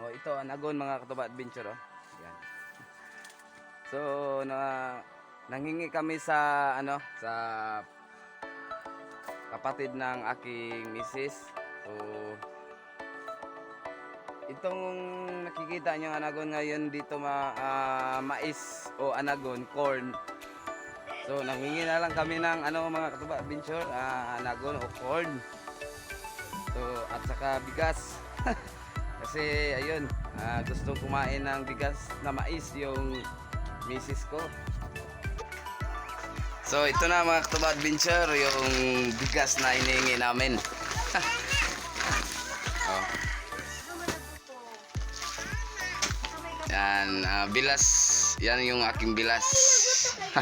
Oh, ito anagon mga katuba adventure oh. Yan. So na nanghingi kami sa ano sa kapatid ng aking misis. So itong nakikita niyo anagon ngayon dito ma, ah, mais o anagon corn. So nanghingi na lang kami ng ano mga katuba adventure, ah, anagon o corn. So at saka bigas. Kasi ayun, ah, gusto kumain ng bigas na mais yung misis ko. So ito na mga katuba adventure, yung bigas na inihingi namin. oh. Yan, ah, bilas. Yan yung aking bilas.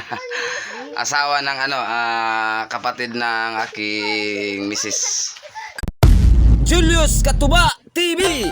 Asawa ng ano, ah, kapatid ng aking misis. Julius Katuba TV.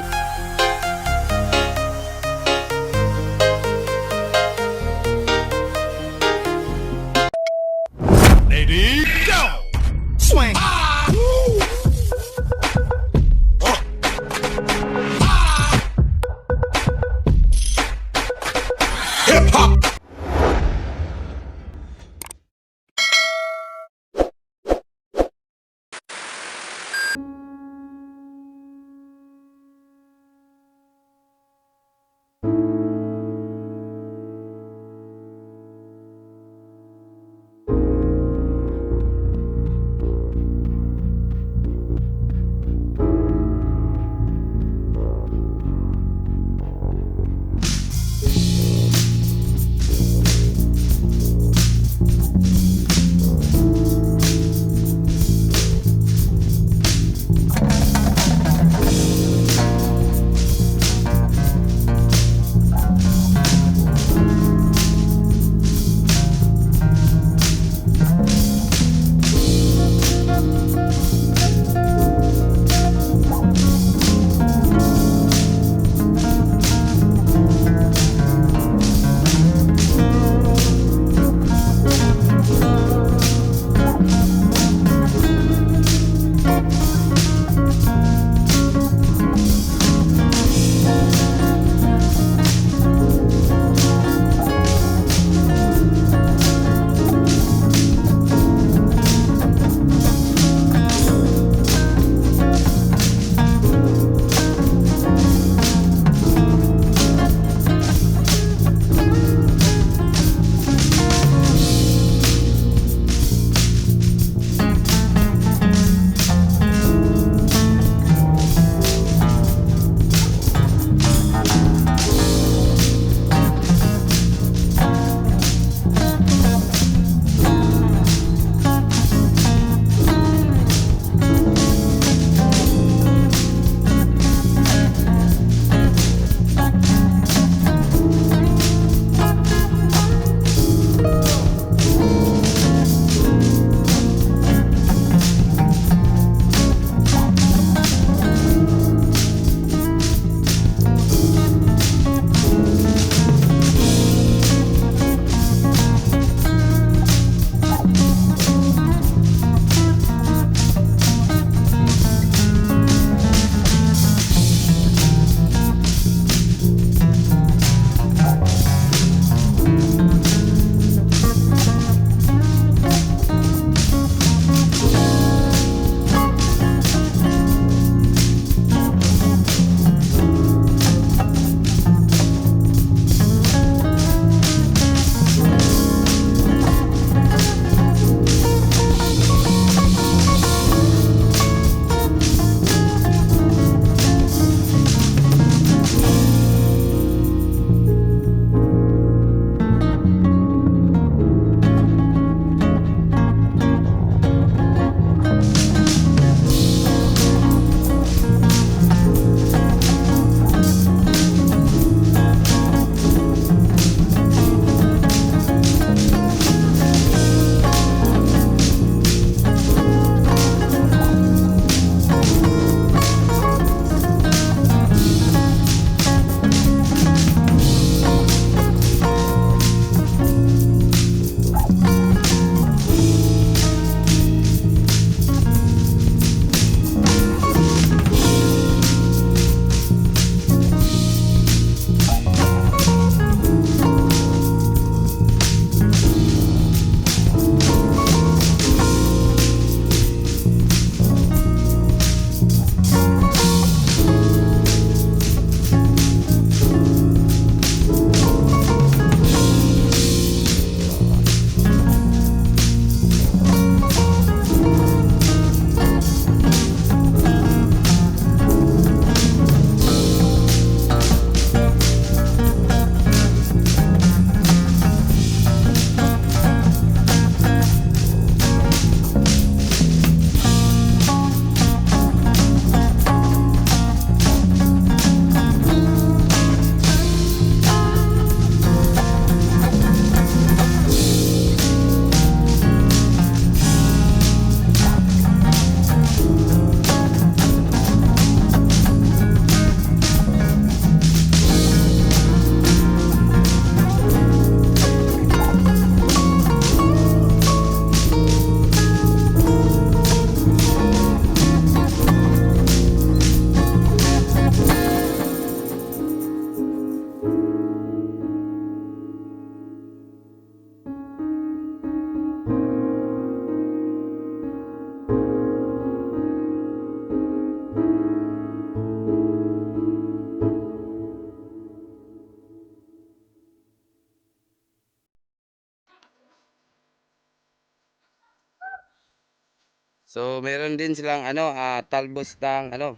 So, meron din silang ano, ah, talbos ng ano,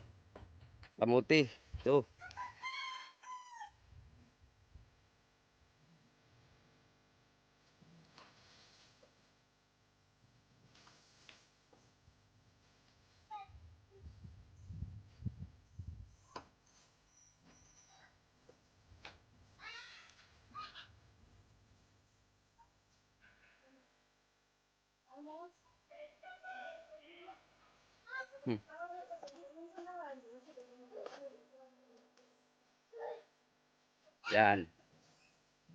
kamuti. Ito. Yan.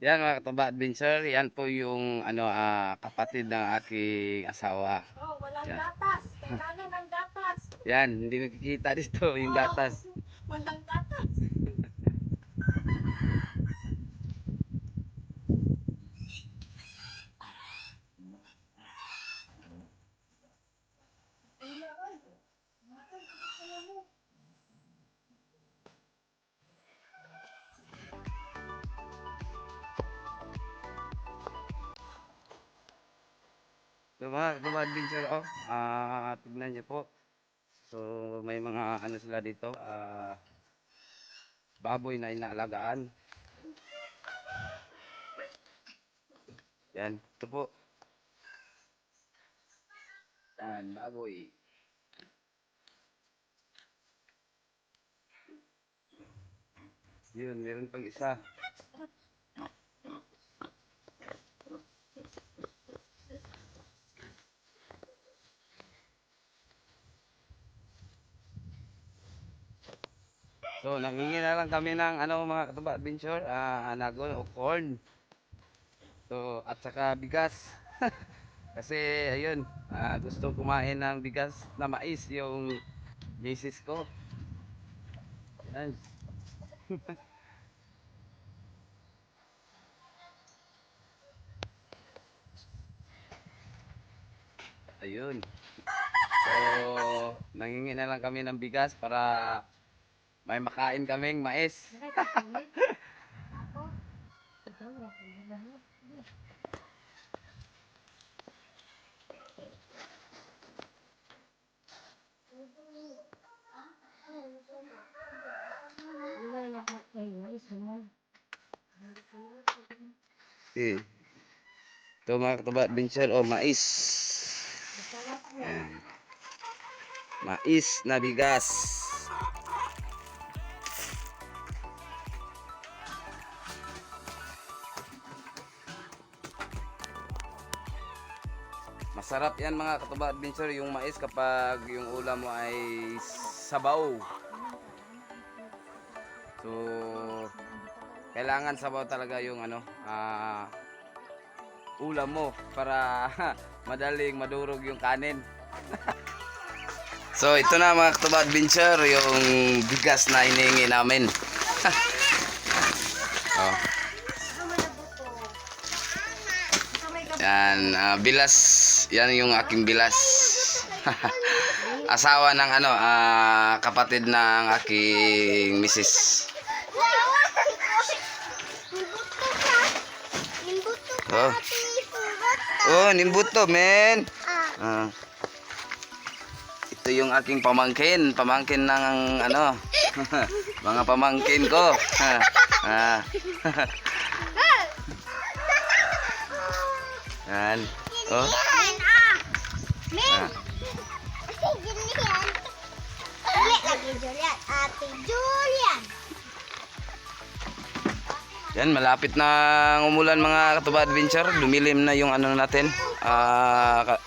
Yan mga kataba adventure, yan po yung ano ah, kapatid ng aking asawa. Oh, walang Yan. gatas. Kailangan ng gatas. Yan, hindi nakikita dito yung gatas. Walang gatas. So mga kataba adventure, oh, ah, tignan niyo po. So may mga ano sila dito, ah, baboy na inaalagaan. Yan, ito po. Yan, baboy. Yun, meron pang isa. So, nangingi na lang kami ng ano mga katuba adventure, ah, anagon o corn. So, at saka bigas. Kasi ayun, ah, gusto kumain ng bigas na mais yung misis ko. Yan. Ayun. So, nangingi na lang kami ng bigas para may makain kaming mais. Eh. Ito mga katuba adventure o mais. Yan. Mais na bigas. Masarap yan mga katuba adventure yung mais kapag yung ulam mo ay sabaw. So, kailangan sabaw talaga yung ano, ah, ulam mo para madaling madurog yung kanin. so, ito na mga katuba adventure yung bigas na hinihingi namin. oh. Yan, ah, bilas. Yan yung aking bilas. Asawa ng ano, ah, kapatid ng aking misis. Oh. Oh, nimbuto, men. Ah. Ito yung aking pamangkin, pamangkin ng ano, mga pamangkin ko. ah. Yan. Oh. Ah. Ate Julian. Yan, malapit na umulan mga katuba adventure. Dumilim na yung ano natin. Ka-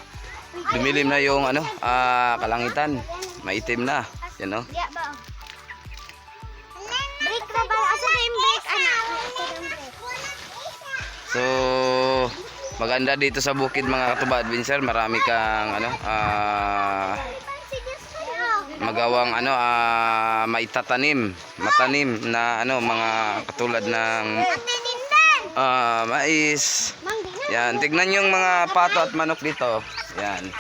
dumilim na yung ano, ah, kalangitan. Maitim na. Yan oh. Diya ba? So, maganda dito sa bukid mga katuba adventure. Marami kang ano, ah, magawang ano, ah, maitatanim, matanim na ano, mga katulad ng ah, mais. Yan, tignan yung mga pato at manok dito. Yan.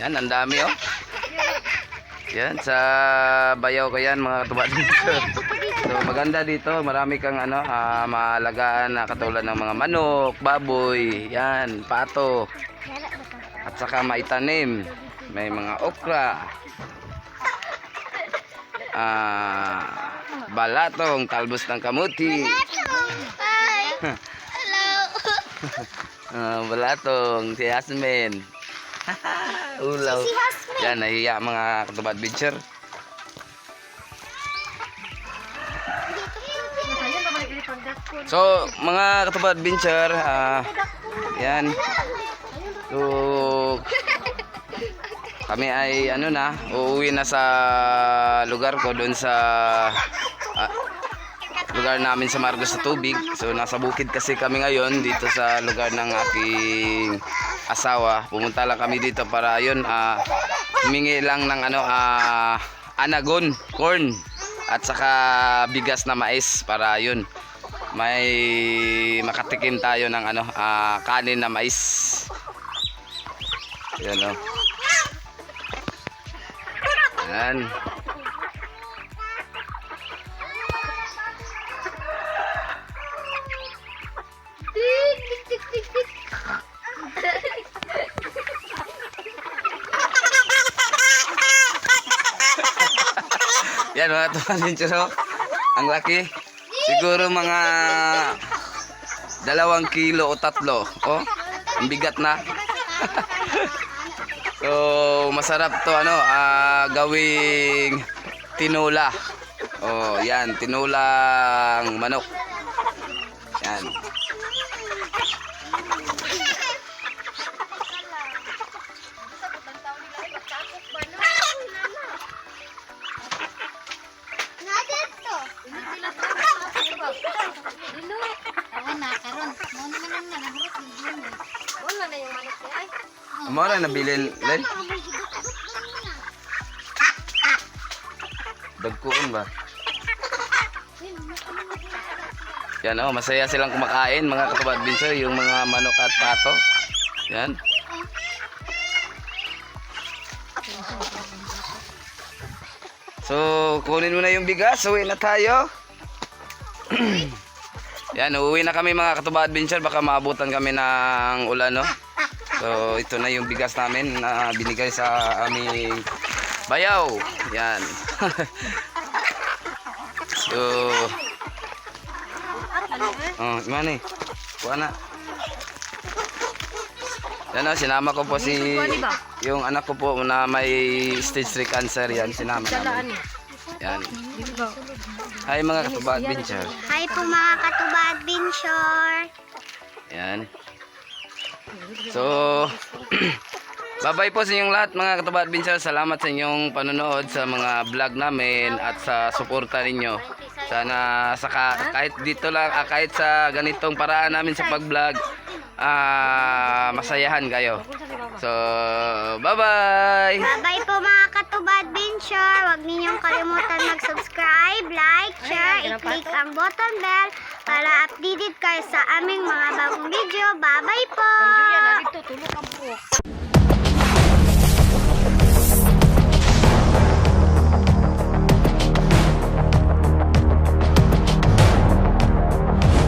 Yan, ang dami oh. Yan, sa bayaw ko yan mga katuba dito. So maganda dito, marami kang ano, ah, maalagaan na katulad ng mga manok, baboy, yan, pato, at saka maitanim. may mga okra. Ah, balatong, talbos ng kamuti. Hi. Hello. Ah, balatong, si Yasmin. Ulaw. Si Hasmin. Yan, nahiya mga katubad adventure. So, mga katubad adventure, ah, yan. So, kami ay ano na, uuwi na sa lugar ko doon sa ah, lugar namin sa Margos sa tubig. So, nasa bukid kasi kami ngayon dito sa lugar ng aking asawa. Pumunta lang kami dito para yun, ah, humingi lang ng ano, ah, anagon, corn, at saka bigas na mais para yun may makatikim tayo ng ano ah, kanin na mais yan o yan. Yan mga tumanin ang laki. Siguro mga dalawang kilo o tatlo. Oh ang bigat na so masarap to ano ah, gawing tinula. Oh yan tinulang manok Amo na nabilin len dagkuon ba Yan oh, masaya silang kumakain mga katubad binso, yung mga manok at pato. Yan. So, kunin mo na yung bigas, uwi na tayo. Yan, uuwi na kami mga katubad binso, baka maabutan kami ng ulan, no? So, ito na yung bigas namin na binigay sa aming bayaw. Yan. so, Oh, imana eh. Kuha na. Yan o, sinama ko po si... Yung anak ko po na may stage 3 cancer yan, sinama namin. Yan. Hi mga katuba adventure. Hi po mga katuba adventure. Yan. So, bye-bye po sa inyong lahat mga katuba adventure. Salamat sa inyong panonood sa mga vlog namin at sa suporta ninyo. Sana sa ka- kahit dito lang, ah, kahit sa ganitong paraan namin sa pag-vlog, ah, masayahan kayo. So, bye-bye! Bye-bye po mga adventure. Huwag ninyong kalimutan mag-subscribe, like, share, i-click ang button bell para updated kayo sa aming mga bagong video. Bye-bye po! Julia, na dito, tulog ang buhok.